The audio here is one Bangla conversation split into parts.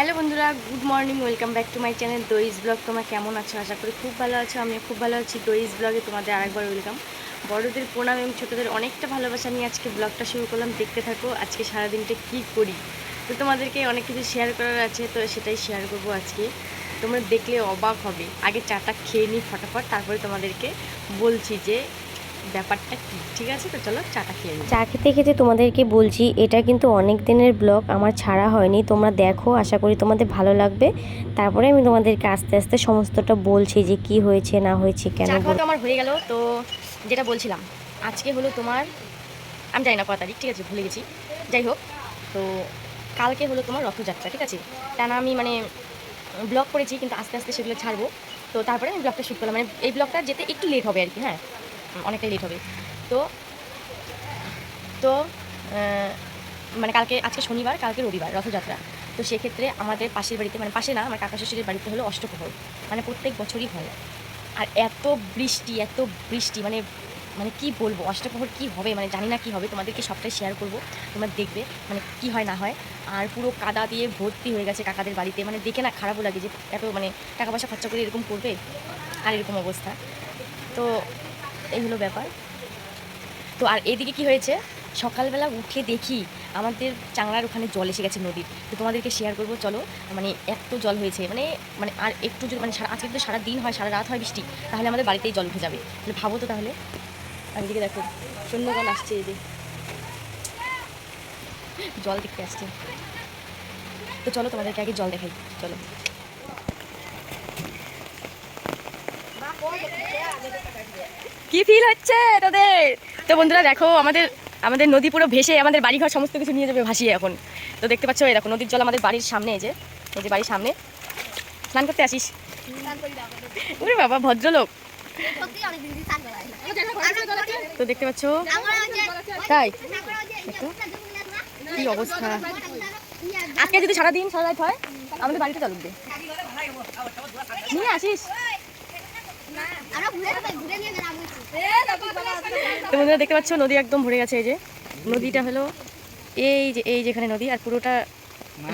হ্যালো বন্ধুরা, good morning, welcome back to my channel দইস blog. তোমরা কেমন আছো? আশা করি খুব ভালো আছো আমি খুব ভালো আছি। দইস ব্লগে তোমাদের আরেকবার ওয়েলকাম। বড়দের প্রণাম এবং ছোটোদের অনেকটা ভালোবাসা নিয়ে আজকে ব্লগটা শুরু করলাম। দেখতে থাকো, আজকে সারাদিনটা কী করি? তো তোমাদেরকে অনেক কিছু শেয়ার করার আছে, তো সেটাই শেয়ার করব আজকে। তোমরা দেখলে অবাক হবে। আগে চাটা খেয়ে নিই ফটাফট, তারপরে তোমাদেরকে বলছি যে ব্যাপারটা কী? ঠিক আছে তো চলো চাটা খেয়ে নিই। চা খেতে খেতে তোমাদেরকে বলছি এটা কিন্তু অনেক দিনের ব্লগ আমার ছাড়া হয়নি তোমরা দেখো আশা করি তোমাদের ভালো লাগবে। তারপরে আমি তোমাদেরকে আস্তে আস্তে সমস্তটা বলছি যে কি হয়েছে না হয়েছে কেন আমার হয়ে গেল তো যেটা বলছিলাম আজকে হলো তোমার আমি জানি না কত তারিখ ঠিক আছে ভুলে গেছি। যাই হোক তো কালকে হলো তোমার রথযাত্রা ঠিক আছে? টানা আমি মানে ব্লগ করেছি কিন্তু আস্তে আস্তে সেগুলো ছাড়বো। তো তারপরে আমি ব্লগটা শ্যুট করলাম মানে এই ব্লগটা যেতে একটু লেট হবে আর কি হ্যাঁ? অনেকটাই লেট হবে। তো তো মানে কালকে, আজকে শনিবার, কালকে রবিবার, রথযাত্রা। তো সেক্ষেত্রে আমাদের পাশের বাড়িতে মানে পাশে না, আমার কাকা শ্বশুরের বাড়িতে হলো অষ্টপ্রহর। মানে প্রত্যেক বছরই হয়। আর এত বৃষ্টি এত বৃষ্টি মানে মানে কি বলব, অষ্টপ্রহর কি হবে মানে জানি না কি হবে, তোমাদেরকে সবটাই শেয়ার করব। তোমরা দেখবে মানে কি হয়, না হয়। আর পুরো কাদা দিয়ে ভর্তি হয়ে গেছে কাকাদের বাড়িতে। মানে দেখে না খারাপও লাগে যে এত মানে টাকা পয়সা খরচা করে এরকম করবে? আর এরকম অবস্থা। তো এই হলো ব্যাপার। তো আর এদিকে কি হয়েছে? সকালবেলা উঠে দেখি আমাদের চাংড়ার ওখানে জল এসে গেছে নদীর। তো তোমাদেরকে শেয়ার করব, চলো। মানে এত জল হয়েছে। মানে মানে আর একটু মানে সারা, আজকে তো সারা দিন হয়, সারা রাত হয় বৃষ্টি, তাহলে আমাদের বাড়িতেই জল উঠে যাবে। তাহলে ভাবো তো তাহলে। আর এদিকে দেখো সৈন্যগণ আসছে যে জল দেখতে আসছে। তো চলো তোমাদেরকে আগে জল দেখাই। চলো। কি ফিল হচ্ছে তোদের? তো বন্ধুরা দেখো, আমাদের আমাদের নদী পুরো ভেসে আমাদের বাড়িঘর সমস্ত কিছু নিয়ে যাবে ভাসিয়ে এখন। তো দেখতে পাচ্ছ এই দেখো, নদীর জল আমাদের বাড়ির সামনে, এই যে এই যে বাড়ির সামনে। স্নান করতে আসিস? ওরে বাবা, ভদ্রলোক। তো দেখতে পাচ্ছ? তাই? কি অবস্থা? আজকে যদি সারাদিন সারা রাত হয়, আমাদের বাড়িতে জল উঠবে। নিয়ে আসিস? তো বন্ধুরা দেখতে পাচ্ছ নদী একদম ভরে গেছে এই যে। নদীটা হলো এই যে এই যেখানে নদী আর পুরোটা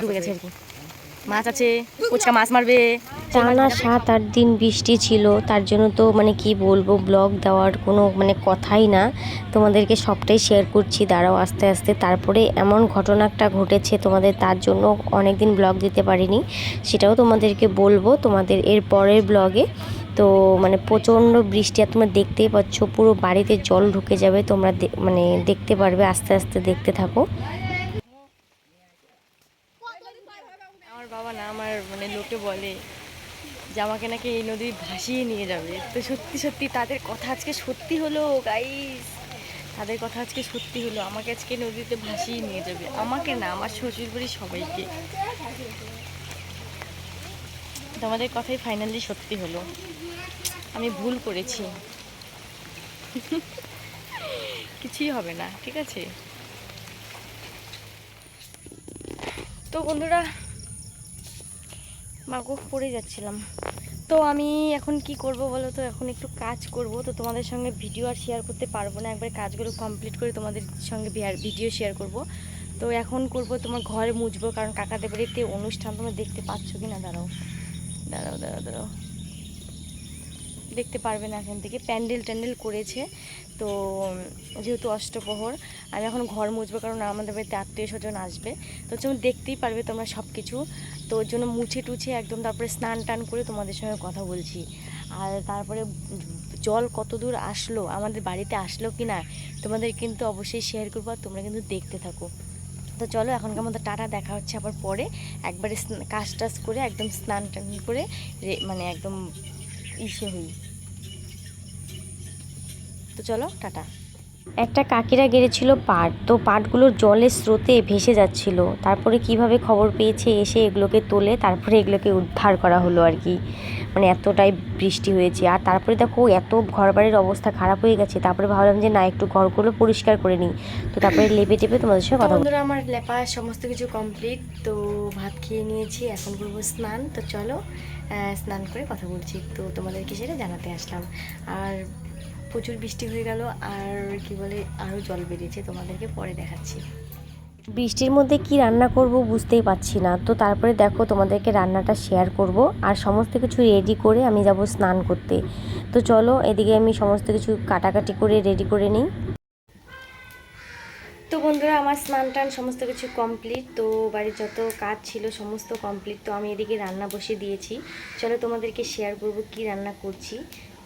ডুবে গেছে আর কি। মাছ আছে ফুচকা মাছ মারবে। টানা সাত আট দিন বৃষ্টি ছিল তার জন্য তো মানে কি বলব ব্লগ দেওয়ার কোনো মানে কথাই না। তোমাদেরকে সবটাই শেয়ার করছি দাঁড়াও আস্তে আস্তে। তারপরে এমন ঘটনা একটা ঘটেছে তোমাদের তার জন্য অনেক দিন ব্লগ দিতে পারিনি। সেটাও তোমাদেরকে বলব তোমাদের এর পরের ব্লগে তো মানে প্রচণ্ড বৃষ্টি, আর তোমরা দেখতেই পাচ্ছ পুরো বাড়িতে জল ঢুকে যাবে, তোমরা মানে দেখতে পারবে, আস্তে আস্তে দেখতে থাকো। আমার বাবা না আমার মানে লোকে বলে যে আমাকে নাকি এই নদী ভাসিয়ে নিয়ে যাবে। তো সত্যি সত্যি তাদের কথা আজকে সত্যি হলো গাইস তাদের কথা আজকে সত্যি হলো। আমাকে আজকে নদীতে ভাসিয়ে নিয়ে যাবে। আমাকে না, আমার শ্বশুর বাড়ির সবাইকে। তোমাদের কথাই ফাইনালি সত্যি হলো। আমি ভুল করেছি। কিছুই হবে না, ঠিক আছে? তো বন্ধুরা, মাগো, পড়ে যাচ্ছিলাম। তো আমি এখন কি করব বলো তো? এখন একটু কাজ করব। তো তোমাদের সঙ্গে ভিডিও আর শেয়ার করতে পারব না। একবার কাজগুলো কমপ্লিট করে তোমাদের সঙ্গে ভিডিও শেয়ার করব। তো এখন করব তোমার ঘরে মুছবো, কারণ কাকাদের বাড়িতে অনুষ্ঠান তোমরা দেখতে পাচ্ছ কি না দাঁড়াও। দাঁড়াও দাঁড়াও দাঁড়াও। দেখতে পারবে না এখান থেকে। প্যান্ডেল ট্যান্ডেল করেছে। তো যেহেতু অষ্টপ্রহর, আমি এখন ঘর মুছবো কারণ আমাদের বাড়িতে আত্মীয় স্বজন আসবে। তো তুমি দেখতেই পারবে তোমরা সব কিছু তো ওর জন্য মুছে টুছে একদম তারপরে স্নান টান করে তোমাদের সঙ্গে কথা বলছি। আর তারপরে জল কত দূর আসলো, আমাদের বাড়িতে আসলো কি না তোমাদের কিন্তু অবশ্যই শেয়ার করব আর তোমরা কিন্তু দেখতে থাকো। তো চলো, এখনকার মতো টাটা, দেখা হচ্ছে আবার পরে। একবারে কাজ টাজ করে একদম স্নান টান করে মানে একদম ইসে হই। তো চলো, টাটা। একটা কাকিরা গেড়েছিল পাট, তো পাটগুলোর জলের স্রোতে ভেসে যাচ্ছিল। তারপরে কীভাবে খবর পেয়েছে এসে এগুলোকে তোলে, তারপরে এগুলোকে উদ্ধার করা হলো আর কি। মানে এতটাই বৃষ্টি হয়েছে। আর তারপরে দেখো এত ঘরবাড়ির অবস্থা খারাপ হয়ে গেছে তারপরে ভাবলাম যে না একটু ঘরগুলো পরিষ্কার করে নিই। তো তারপরে লেপে টেপে তোমাদের সঙ্গে কথা। বন্ধুরা আমার লেপা সমস্ত কিছু কমপ্লিট তো ভাত খেয়ে নিয়েছি এখন করব স্নান। তো চলো স্নান করে কথা বলছি। তো তোমাদেরকে সেটা জানাতে আসলাম। আর প্রচুর বৃষ্টি হয়ে গেল আর কি বলে আরও জল বেরিয়েছে তোমাদেরকে পরে দেখাচ্ছি। বৃষ্টির মধ্যে কি রান্না করব বুঝতেই পারছি না। তো তারপরে দেখো তোমাদেরকে রান্নাটা শেয়ার করব। আর সমস্ত কিছু রেডি করে আমি যাব স্নান করতে। তো চলো এদিকে আমি সমস্ত কিছু কাটাকাটি করে রেডি করে নিই। তো বন্ধুরা আমার স্নান টান সমস্ত কিছু কমপ্লিট তো বাড়ির যত কাজ ছিল সমস্ত কমপ্লিট তো আমি এদিকে রান্না বসে দিয়েছি। চলো তোমাদেরকে শেয়ার করব কি রান্না করছি।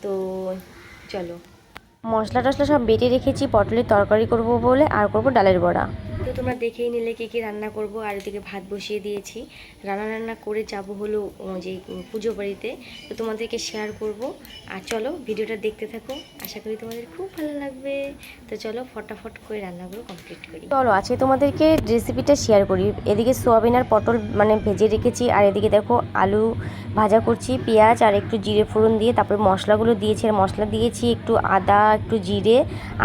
তো চলো। মশলা টশলা সব বেটে রেখেছি, পটলের তরকারি করব বলে, আর করব ডালের বড়া। তো তোমরা দেখেই নিলে কী কী রান্না করব। আর এদিকে ভাত বসিয়ে দিয়েছি। রান্না রান্না করে যাব হলো যে পুজো বাড়িতে। তো তোমাদেরকে শেয়ার করব। আর চলো ভিডিওটা দেখতে থাকো। আশা করি তোমাদের খুব ভালো লাগবে। তো চলো ফটাফট করে রান্নাগুলো কমপ্লিট করি। চলো, আজকে তোমাদেরকে রেসিপিটা শেয়ার করি। এদিকে সোয়াবিন আর পটল মানে ভেজে রেখেছি। আর এদিকে দেখো আলু ভাজা করছি, পেঁয়াজ আর একটু জিরে ফোড়ন দিয়ে। তারপরে মশলাগুলো দিয়েছি। আর মশলা দিয়েছি একটু আদা, একটু জিরে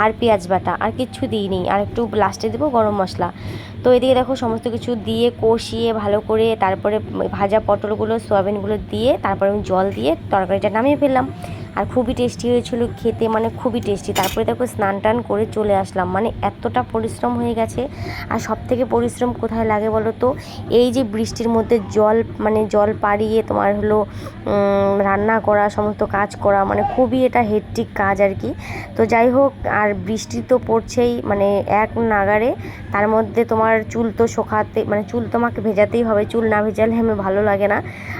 আর পেঁয়াজ বাটা। আর কিচ্ছু দিইনি। আর একটু লাস্টে দেবো, গরম মশলা। তো এদিকে দেখো সমস্ত কিছু দিয়ে কষিয়ে ভালো করে তারপরে ভাজা পটলগুলো, সোয়াবিনগুলো দিয়ে তারপরে আমি জল দিয়ে তরকারিটা নামিয়ে ফেললাম। আর খুবই টেস্টি হয়েছিল খেতে মানে খুবই টেস্টি তারপরে দেখো স্নান টান করে চলে আসলাম। মানে এতটা পরিশ্রম হয়ে গেছে। আর সব থেকে পরিশ্রম কোথায় লাগে বলো তো? এই যে বৃষ্টির মধ্যে জল মানে জল পাড়িয়ে তোমার হলো রান্না করা, সমস্ত কাজ করা মানে খুবই এটা হেট্রিক কাজ আর কি। তো যাই হোক, আর বৃষ্টি তো পড়ছেই মানে এক নাগারে তার মধ্যে তোমার চুল তো শোকাতে মানে চুল তোমাকে ভেজাতেই হবে। চুল না ভেজালে আমার ভালো লাগে না।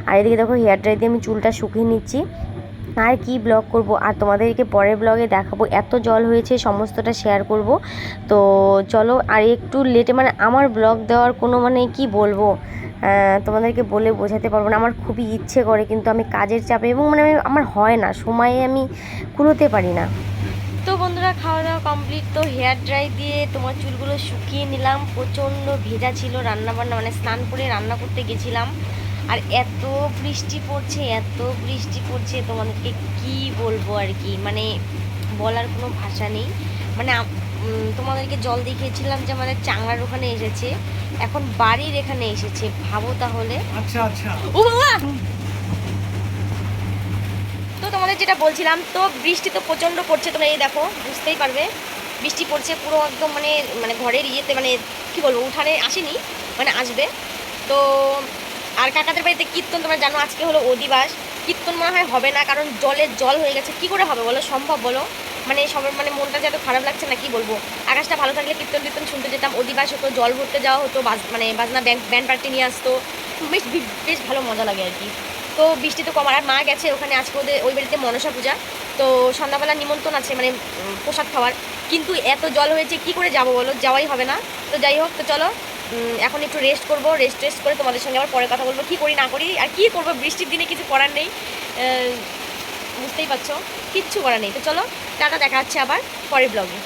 আর এদিকে দেখো হেয়ার ড্রাই দিয়ে আমি চুলটা শুকিয়ে নিচ্ছি। আর কি ব্লগ করব? আর তোমাদেরকে পরের ব্লগে দেখাবো। এত জল হয়েছে, সমস্তটা শেয়ার করব। তো চলো, আর একটু লেটে মানে আমার ব্লগ দেওয়ার কোনো মানে কি বলব? তোমাদেরকে বলে বোঝাতে পারব না। আমার খুবই ইচ্ছে করে, কিন্তু আমি কাজের চাপে এবং মানে আমি- আমার হয় না। সময়ে আমি কুলোতে পারি না। তো বন্ধুরা খাওয়া দাওয়া কমপ্লিট তো হেয়ার ড্রাই দিয়ে তোমার চুলগুলো শুকিয়ে নিলাম। প্রচণ্ড ভেজা ছিল রান্না বান্না মানে স্নান করে রান্না করতে গেছিলাম। আর এত বৃষ্টি পড়ছে এত বৃষ্টি পড়ছে তোমাদেরকে কি বলব আর কি? মানে বলার কোনো ভাষা নেই। মানে তোমাদেরকে জল দেখিয়েছিলাম যে আমাদের চাংলার ওখানে এসেছে। এখন বাড়ির এখানে এসেছে ভাবো তাহলে। আচ্ছা আচ্ছা। ও বাবা! তো তোমাদের যেটা বলছিলাম তো বৃষ্টি তো প্রচণ্ড পড়ছে তোমরা এই দেখো বুঝতেই পারবে। বৃষ্টি পড়ছে পুরো একদম মানে মানে ঘরের ইয়েতে মানে কি বলব উঠানে আসেনি মানে আসবে। তো আর কাকাদের বাড়িতে কীর্তন তোমরা জানো, আজকে হলো অধিবাস। কীর্তন মনে হয় হবে না, কারণ জলের জল হয়ে গেছে। কি করে হবে বলো? সম্ভব বলো? মানে সবার মানে মনটা যে এত খারাপ লাগছে না, কি বলব? আকাশটা ভালো থাকলে কীর্তন কীর্তন শুনতে যেতাম, অধিবাস হতো, জল ভরতে যাওয়া হতো, বাজ মানে বাজনা ব্যান্ড ব্যান্ড পার্টি নিয়ে আসতো। বেশ বেশ ভালো মজা লাগে আর কি। তো বৃষ্টি তো কমার আর মা গেছে ওখানে, আজকে ওদের, ওই বাড়িতে মনসা পূজা। তো সন্ধ্যাবেলা নিমন্ত্রণ আছে মানে প্রসাদ খাওয়ার। কিন্তু এত জল হয়েছে, কি করে যাব বলো? যাওয়াই হবে না। তো যাই হোক, তো চলো এখন একটু রেস্ট করব রেস্ট রেস্ট করে তোমাদের সঙ্গে আবার পরে কথা বলব কী করি, না করি, আর কী করব, বৃষ্টির দিনে কিছু করার নেই। বুঝতেই পারছ, কিচ্ছু করার নেই। তো চলো, টাটা, দেখা হচ্ছে আবার পরের ব্লগে